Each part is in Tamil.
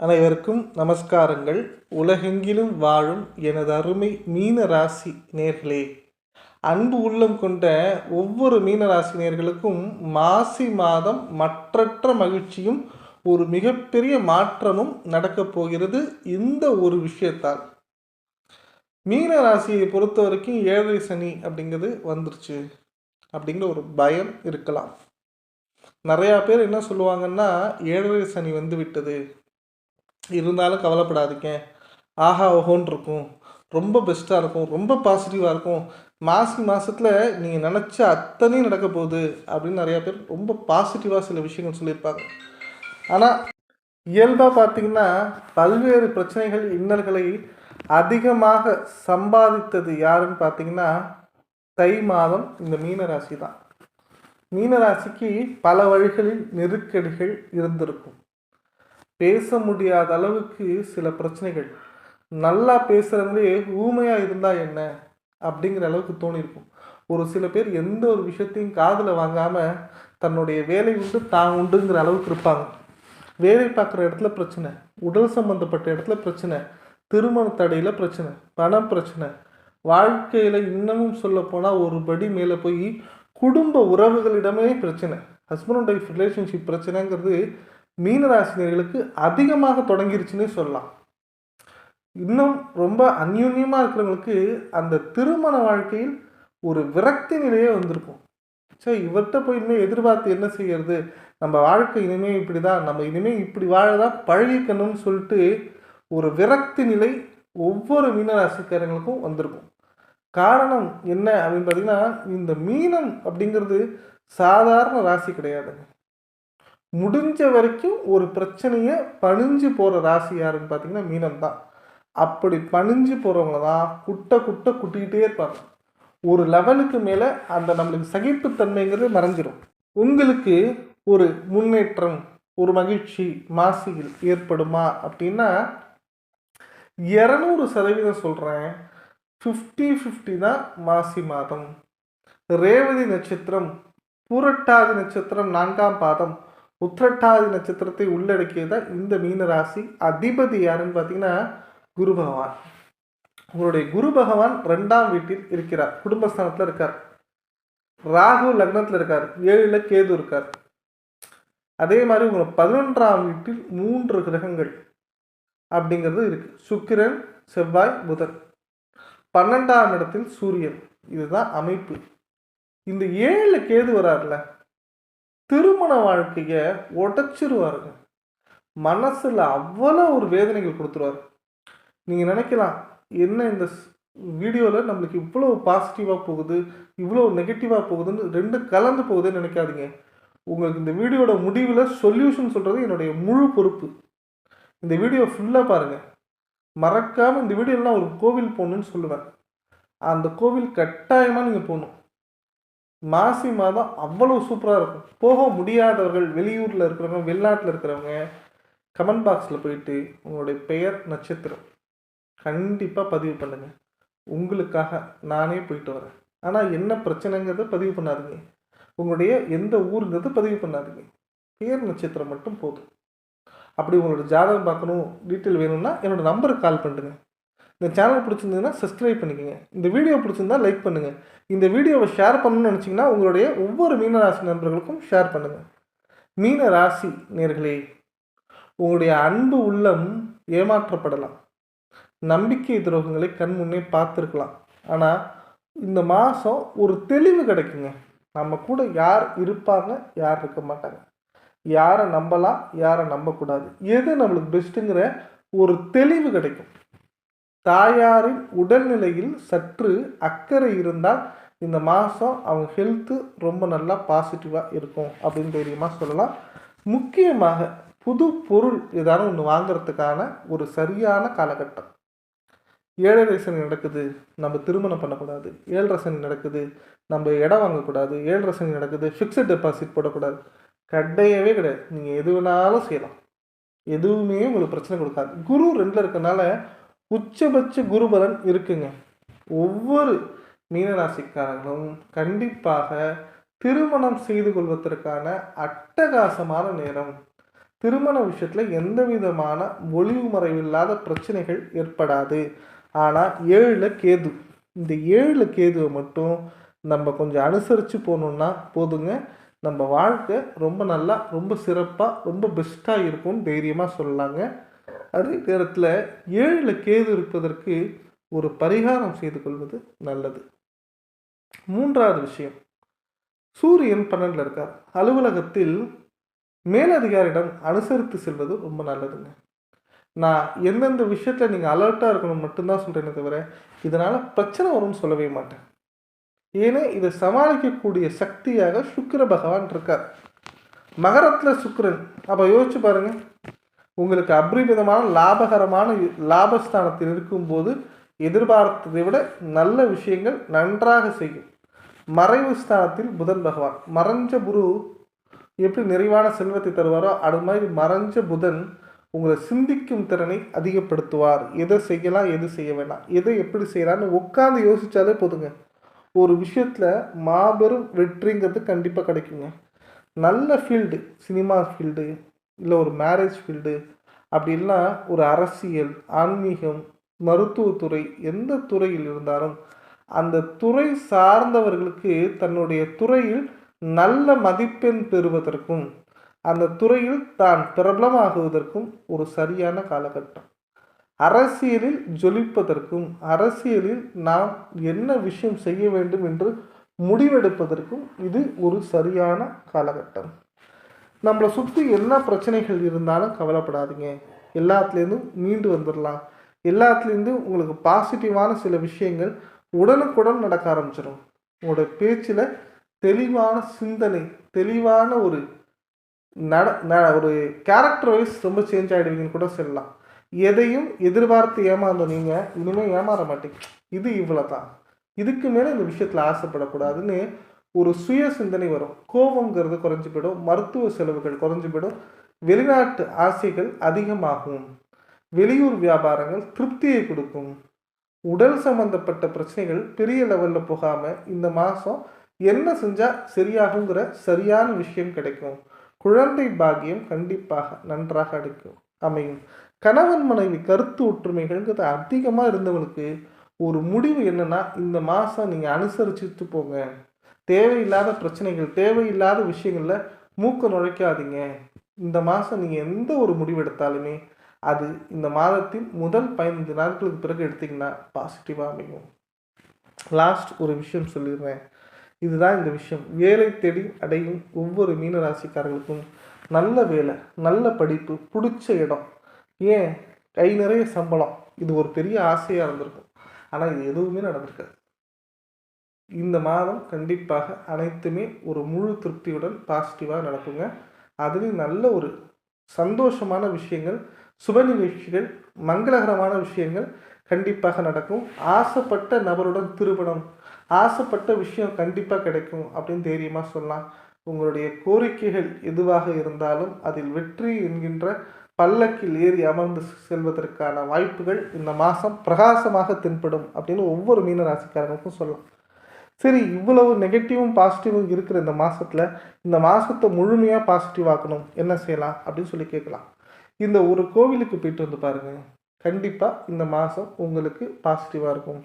அனைவருக்கும் நமஸ்காரங்கள். உலகெங்கிலும் வாழும் எனது அருமை மீன ராசி நேர்களே. அன்பு உள்ளம் கொண்ட ஒவ்வொரு மீன ராசி நேர்களுக்கும் மாசி மாதம் மற்றற்ற மகிழ்ச்சியும் ஒரு மிகப்பெரிய மாற்றமும் நடக்கப் போகிறது இந்த ஒரு விஷயத்தால். மீன ராசியை பொறுத்த வரைக்கும் ஏழரை சனி அப்படிங்கிறது வந்துருச்சு. அப்படிங்கிற ஒரு பயம் இருக்கலாம். நிறையா பேர் என்ன சொல்லுவாங்கன்னா ஏழரை சனி வந்து விட்டது. இருந்தாலும் கவலைப்படாதீங்க. ஆஹா ஓஹோன்னு இருக்கும் ரொம்ப பெஸ்ட்டாக இருக்கும். ரொம்ப பாசிட்டிவாக இருக்கும். மாசி மாதத்தில் நீங்கள் நினச்ச அத்தனையும் நடக்க போகுது அப்படின்னு நிறையா பேர் ரொம்ப பாசிட்டிவாக சில விஷயங்கள் சொல்லியிருப்பாங்க. ஆனால் இயல்பாக பார்த்தீங்கன்னா பல்வேறு பிரச்சனைகள் இன்னல்களை அதிகமாக சம்பாதித்தது யாருன்னு பார்த்தீங்கன்னா தை மாதம் இந்த மீனராசி தான் மீனராசிக்கு பல வழிகளில் நெருக்கடிகள் இருந்திருக்கும். பேச முடியாத அளவுக்கு சில பிரச்சனைகள். நல்லா பேசுகிறவங்களே ஊமையாக இருந்தால் என்ன? அப்படிங்கிற அளவுக்கு தோணியிருக்கும் ஒரு சில பேர் எந்த ஒரு விஷயத்தையும் காதில் வாங்காமல் தன்னுடைய வேலை உண்டு தான் உண்டுங்கிற அளவுக்கு இருப்பாங்க. வேலை பார்க்குற இடத்துல பிரச்சனை உடல் சம்மந்தப்பட்ட இடத்துல பிரச்சனை திருமண தடையில் பிரச்சனை பண பிரச்சனை வாழ்க்கையில் இன்னமும் சொல்லப்போனால் ஒரு படி மேலே போய் குடும்ப உறவுகளிடமே பிரச்சனை. ஹஸ்பண்ட் அண்ட் ஒய்ஃப் ரிலேஷன்ஷிப் பிரச்சனைங்கிறது மீனராசினியர்களுக்கு அதிகமாக தொடங்கிருச்சுன்னே சொல்லலாம். இன்னும் ரொம்ப அந்யூன்யமாக இருக்கிறவங்களுக்கு அந்த திருமண வாழ்க்கையில் ஒரு விரக்தி நிலையே வந்திருக்கும். சரி இவர்கிட்ட போய் இனிமேல் எதிர்பார்த்து என்ன செய்யறது? நம்ம வாழ்க்கை இனிமேல் இப்படி தான் நம்ம இனிமேல் இப்படி வாழதான் பழகிக்கணும்னு சொல்லிட்டு ஒரு விரக்தி நிலை ஒவ்வொரு மீனராசிக்காரங்களுக்கும் வந்திருக்கும். காரணம் என்ன அப்படின்னு பார்த்தீங்கன்னா இந்த மீனம் அப்படிங்கிறது சாதாரண ராசி கிடையாதுங்க. முடிஞ்ச வரைக்கும் ஒரு பிரச்சனையை பணிஞ்சு போகிற ராசி யாருன்னு பார்த்தீங்கன்னா மீனம் தான். அப்படி பணிஞ்சு போகிறவங்க தான் குட்டை குட்டை குட்டிக்கிட்டே இருப்பாங்க. ஒரு லெவலுக்கு மேலே அந்த நம்மளுக்கு சகிப்புத்தன்மைங்கிறது மறைஞ்சிரும். உங்களுக்கு ஒரு முன்னேற்றம் ஒரு மகிழ்ச்சி மாசியில் ஏற்படுமா அப்படின்னா இரநூறு சதவீதம் சொல்கிறேன் ஃபிஃப்டி ஃபிஃப்டி தான் மாசி மாதம். ரேவதி நட்சத்திரம் பூரட்டாதி நட்சத்திரம் நான்காம் பாதம். உத்திரட்டாதி நட்சத்திரத்தை உள்ளடக்கியதான் இந்த மீன ராசி அதிபதி யாருன்னு பார்த்தீங்கன்னா குரு பகவான். உங்களுடைய குரு பகவான் ரெண்டாம் வீட்டில் இருக்கிறார். குடும்பஸ்தானத்தில் இருக்கார். ராகு லக்னத்தில் இருக்கார். ஏழில் கேது இருக்கார். அதே மாதிரி உங்களுக்கு பதினொன்றாம் வீட்டில் மூன்று கிரகங்கள் அப்படிங்கிறது இருக்குது சுக்கிரன் செவ்வாய் புதன். பன்னெண்டாம் இடத்தில் சூரியன். இதுதான் அமைப்பு. இந்த ஏழில் கேது வராருல திருமண வாழ்க்கையை உடைச்சிருவாருங்க. மனசில் அவ்வளோ ஒரு வேதனைகள் கொடுத்துருவார். நீங்கள் நினைக்கலாம் என்ன இந்த வீடியோவில் நம்மளுக்கு இவ்வளோ பாசிட்டிவாக போகுது இவ்வளோ நெகட்டிவாக போகுதுன்னு ரெண்டு கலந்து போகுதுன்னு நினைக்காதீங்க. உங்களுக்கு இந்த வீடியோட முடிவில் சொல்யூஷன் சொல்கிறது என்னுடைய முழு பொறுப்பு. இந்த வீடியோ ஃபுல்லாக பாருங்கள் மறக்காமல் இந்த வீடியோலாம் ஒரு கோவில் போகணுன்னு சொல்லுவேன். அந்த கோவில் கட்டாயமாக நீங்கள் போகணும். மாசி மாதம் அவ்வளோ சூப்பராக இருக்கும். போக முடியாதவர்கள் வெளியூரில் இருக்கிறவங்க வெளிநாட்டில் இருக்கிறவங்க கமெண்ட் பாக்ஸில் போயிட்டு உங்களுடைய பெயர் நட்சத்திரம் கண்டிப்பாக பதிவு பண்ணுங்கள் உங்களுக்காக நானே போயிட்டு வரேன். ஆனால் என்ன பிரச்சனைங்கிறத பதிவு பண்ணாதீங்க. உங்களுடைய எந்த ஊருங்கிறத பதிவு பண்ணாதீங்க. பேர் நட்சத்திரம் மட்டும் போதும். அப்படி உங்களோட ஜாதகம் பார்க்கணும் டீட்டெயில் வேணும்னா என்னோடய நம்பருக்கு கால் பண்ணுங்கள் இந்த சேனல் பிடிச்சிருந்ததுன்னா சப்ஸ்கிரைப் பண்ணிக்கோங்க. இந்த வீடியோ பிடிச்சிருந்தா லைக் பண்ணுங்கள் இந்த வீடியோவை ஷேர் பண்ணணும்னு நினச்சிங்கன்னா உங்களுடைய ஒவ்வொரு மீனராசி நண்பர்களுக்கும் ஷேர் பண்ணுங்கள் மீன ராசி நேர்களே உங்களுடைய அன்பு உள்ளம் ஏமாற்றப்படலாம். நம்பிக்கை துரோகங்களை கண் முன்னே பார்த்துருக்கலாம். ஆனால் இந்த மாதம் ஒரு தெளிவு கிடைக்குங்க. நம்ம கூட யார் இருப்பாங்க யார் இருக்க மாட்டாங்க. யாரை நம்பலாம் யாரை நம்பக்கூடாது. எது நம்மளுக்கு பெஸ்ட்டுங்கிற ஒரு தெளிவு கிடைக்கும். தாயாரின் உடல்நிலையில் சற்று அக்கறை இருந்தால் இந்த மாதம் அவங்க ஹெல்த்து ரொம்ப நல்லா பாசிட்டிவாக இருக்கும் அப்படின்னு தைரியமாக சொல்லலாம். முக்கியமாக புது பொருள் ஏதாவது ஒன்று வாங்கிறதுக்கான ஒரு சரியான காலகட்டம். ஏழரை சனி நடக்குது நம்ம திருமணம் பண்ணக்கூடாது. ஏழரை சனி நடக்குது நம்ம இடம் வாங்கக்கூடாது. ஏழரை சனி நடக்குது ஃபிக்ஸட் டெபாசிட் போடக்கூடாது. கிடையவே கிடையாது. நீங்கள் எது வேணாலும் செய்யலாம். எதுவுமே உங்களுக்கு பிரச்சனை கொடுக்காது. குரு ரெண்டில் இருக்கனால உச்சபட்ச குருபலன் இருக்குங்க. ஒவ்வொரு மீனராசிக்காரர்களும் கண்டிப்பாக திருமணம் செய்து கொள்வதற்கான அட்டகாசமான நேரம். திருமண விஷயத்தில் எந்த விதமான ஒளிவு மறைவில்லாத பிரச்சனைகள் ஏற்படாது. ஆனால் ஏழில் கேது. இந்த ஏழில் கேதுவை மட்டும் நம்ம கொஞ்சம் அனுசரித்து போகணுன்னா போதுங்க. நம்ம வாழ்க்கை ரொம்ப நல்லா ரொம்ப சிறப்பாக ரொம்ப பெஸ்ட்டாக இருக்கும்னு தைரியமாக சொல்லலாங்க. அதே நேரத்தில் ஏழில் கேது இருப்பதற்கு ஒரு பரிகாரம் செய்து கொள்வது நல்லது. மூன்றாவது விஷயம் சூரியன் பன்னெண்டில் இருக்கார். அலுவலகத்தில் மேலதிகாரியிடம் அனுசரித்து செல்வது ரொம்ப நல்லதுங்க. நான் எந்தெந்த விஷயத்தில் நீங்கள் அலர்ட்டாக இருக்கணும் மட்டும்தான் சொல்கிறேனே தவிர இதனால் பிரச்சனை வரும்னு சொல்லவே மாட்டேன். ஏன்னா இதை சமாளிக்கக்கூடிய சக்தியாக சுக்கிர பகவான் இருக்கார். மகரத்தில் சுக்கிரன். அப்போ யோசிச்சு பாருங்கள் உங்களுக்கு அபரிமிதமான லாபகரமான லாபஸ்தானத்தில் இருக்கும்போது எதிர்பார்த்ததை விட நல்ல விஷயங்கள் நன்றாக செய்யும். மறைவு ஸ்தானத்தில் புதன் பகவான். மறைஞ்ச குரு எப்படி நிறைவான செல்வத்தை தருவாரோ அது மாதிரி மறைஞ்ச புதன் உங்களை சிந்திக்கும் திறனை அதிகப்படுத்துவார். எதை செய்யலாம் எது செய்ய வேணாம் எதை எப்படி செய்யலாம்னு உட்காந்து யோசிச்சாலே போதுங்க. ஒரு விஷயத்தில் மாபெரும் வெற்றிங்கிறது கண்டிப்பாக கிடைக்குங்க. நல்ல ஃபீல்டு சினிமா ஃபீல்டு இல்லை ஒரு மேரேஜ் ஃபீல்டு அப்படி ஒரு அரசியல் ஆன்மீகம் மருத்துவத்துறை எந்த துறையில் இருந்தாலும் அந்த துறை சார்ந்தவர்களுக்கு தன்னுடைய துறையில் நல்ல மதிப்பெண் பெறுவதற்கும் அந்த துறையில் தான் பிரபலமாகுவதற்கும் ஒரு சரியான காலகட்டம். அரசியலில் ஜொலிப்பதற்கும் அரசியலில் நாம் என்ன விஷயம் செய்ய வேண்டும் என்று முடிவெடுப்பதற்கும் இது ஒரு சரியான காலகட்டம். நம்மளை சுற்றி என்ன பிரச்சனைகள் இருந்தாலும் கவலைப்படாதீங்க. எல்லாத்துலேருந்தும் மீண்டு வந்துடலாம் எல்லாத்துலேருந்து உங்களுக்கு பாசிட்டிவான சில விஷயங்கள் உடனுக்குடன் நடக்க ஆரம்பிச்சிடும் உங்களோட பேச்சில் தெளிவான சிந்தனை தெளிவான ஒரு நட ந- ஒரு கேரக்டர் வைஸ் ரொம்ப சேஞ்ச் ஆகிடுவீங்கன்னு கூட சொல்லலாம். எதையும் எதிர்பார்த்து ஏமாந்த நீங்கள் இனிமேல் ஏமாற மாட்டீங்க. இது இவ்வளோ தான் இதுக்கு மேலே இந்த விஷயத்தில் ஆசைப்படக்கூடாதுன்னு ஒரு சுய சிந்தனை வரும். கோபங்கிறது குறைஞ்சு போயிடும். மருத்துவ செலவுகள் குறைஞ்சு போயிடும். வெளிநாட்டு ஆசைகள் அதிகமாகும். வெளியூர் வியாபாரங்கள் திருப்தியை கொடுக்கும். உடல் சம்பந்தப்பட்ட பிரச்சனைகள் பெரிய லெவலில் போகாமல் இந்த மாதம் என்ன செஞ்சால் சரியாகுங்கிற சரியான விஷயம் கிடைக்கும். குழந்தை பாக்கியம் கண்டிப்பாக நன்றாக அடிக்கும். அமையும். கணவன் மனைவி கருத்து ஒற்றுமைகள்ங்கிறது அதிகமாக இருந்தவங்களுக்கு ஒரு முடிவு என்னன்னா இந்த மாதம் நீங்கள் அனுசரிச்சுட்டு போங்க. தேவையில்லாத பிரச்சனைகள் தேவையில்லாத விஷயங்களில் மூக்க நுழைக்காதீங்க. இந்த மாதம் நீங்கள் எந்த ஒரு முடிவு எடுத்தாலுமே அது இந்த மாதத்தின் முதல் பதினைந்து நாட்களுக்கு பிறகு எடுத்தீங்கன்னா பாசிட்டிவாக அமையும். லாஸ்ட் ஒரு விஷயம் சொல்லிடுறேன். இதுதான் இந்த விஷயம். வேலை தேடி அடையும் ஒவ்வொரு மீன ராசிக்காரர்களுக்கும் நல்ல வேலை நல்ல படிப்பு பிடிச்ச இடம். ஏன்? கை நிறைய சம்பளம். இது ஒரு பெரிய ஆசையாக இருந்திருக்கும். ஆனால் இது எதுவுமே நடந்திருக்காது. இந்த மாதம் கண்டிப்பாக அனைத்துமே ஒரு முழு திருப்தியுடன் பாசிட்டிவாக நடக்குங்க. அதுலேயும் நல்ல ஒரு சந்தோஷமான விஷயங்கள் சுப நிகழ்ச்சிகள் மங்களகரமான விஷயங்கள் கண்டிப்பாக நடக்கும். ஆசைப்பட்ட நபருடன் திருமணம் ஆசைப்பட்ட விஷயம் கண்டிப்பாக கிடைக்கும் அப்படின்னு தைரியமாக சொல்லலாம். உங்களுடைய கோரிக்கைகள் எதுவாக இருந்தாலும் அதில் வெற்றி என்கின்ற பல்லக்கில் ஏறி அமர்ந்து செல்வதற்கான வாய்ப்புகள் இந்த மாதம் பிரகாசமாக தென்படும் அப்படின்னு ஒவ்வொரு மீன ராசிக்காரங்களுக்கும் சொல்லலாம். சரி இவ்வளவு நெகட்டிவும் பாசிட்டிவும் இருக்கிற இந்த மாதத்தில் இந்த மாதத்தை முழுமையாக பாசிட்டிவ் ஆக்கணும் என்ன செய்யலாம் அப்படின்னு சொல்லி கேட்கலாம். இந்த ஒரு கோவிலுக்கு போயிட்டு வந்து பாருங்கள் கண்டிப்பாக இந்த மாதம் உங்களுக்கு பாசிட்டிவாக இருக்கும்.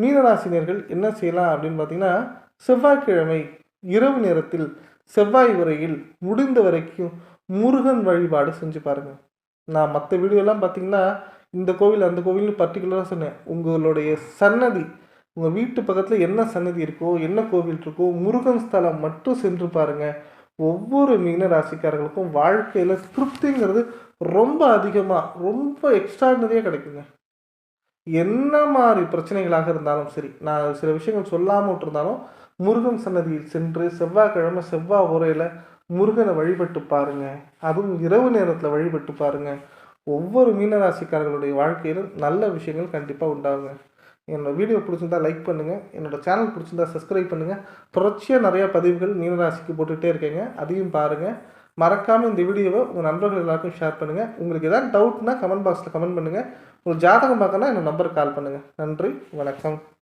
மீனராசினியர்கள் என்ன செய்யலாம் அப்படின்னு பார்த்தீங்கன்னா செவ்வாய்க்கிழமை இரவு நேரத்தில் செவ்வாய் உரையில் முடிந்த வரைக்கும் முருகன் வழிபாடு செஞ்சு பாருங்க. நான் மற்ற வீடியோலாம் பார்த்தீங்கன்னா இந்த கோவில் அந்த கோவில்னு பர்டிகுலராக சொன்னேன். உங்களுடைய சன்னதி உங்கள் வீட்டு பக்கத்தில் என்ன சன்னதி இருக்கோ என்ன கோவில் இருக்கோ முருகன் ஸ்தலம் மட்டும் சென்று பாருங்கள் ஒவ்வொரு மீன ராசிக்காரர்களுக்கும் வாழ்க்கையில் திருப்திங்கிறது ரொம்ப அதிகமாக ரொம்ப எக்ஸ்ட்ராடனரியாக கிடைக்குங்க. என்ன மாதிரி பிரச்சனைகளாக இருந்தாலும் சரி நான் சில விஷயங்கள் சொல்லாமல் விட்டுருந்தாலும் முருகன் சன்னதியில் சென்று செவ்வாய்க்கிழமை செவ்வாய் உரையில் முருகனை வழிபட்டு பாருங்க. அதுவும் இரவு நேரத்தில் வழிபட்டு பாருங்க. ஒவ்வொரு மீனராசிக்காரர்களுடைய வாழ்க்கையிலும் நல்ல விஷயங்கள் கண்டிப்பாக உண்டாகுங்க. என்னோடய வீடியோ பிடிச்சிருந்தா லைக் பண்ணுங்கள் என்னோடய சேனல் பிடிச்சிருந்தா சப்ஸ்கிரைப் பண்ணுங்கள் தொடர்ச்சியாக நிறையா பதிவுகள் மீனராசிக்கு போட்டுகிட்டே இருக்கேங்க. அதையும் பாருங்கள் மறக்காமல் இந்த வீடியோவை உங்கள் நண்பர்கள் எல்லாருக்கும் ஷேர் பண்ணுங்கள் உங்களுக்கு எதாவது டவுட்னா கமெண்ட் பாக்ஸில் கமெண்ட் பண்ணுங்கள் உங்களுக்கு ஜாதகம் பார்க்கணும்னா என்னோட நம்பருக்கு கால் பண்ணுங்கள் நன்றி. வணக்கம்.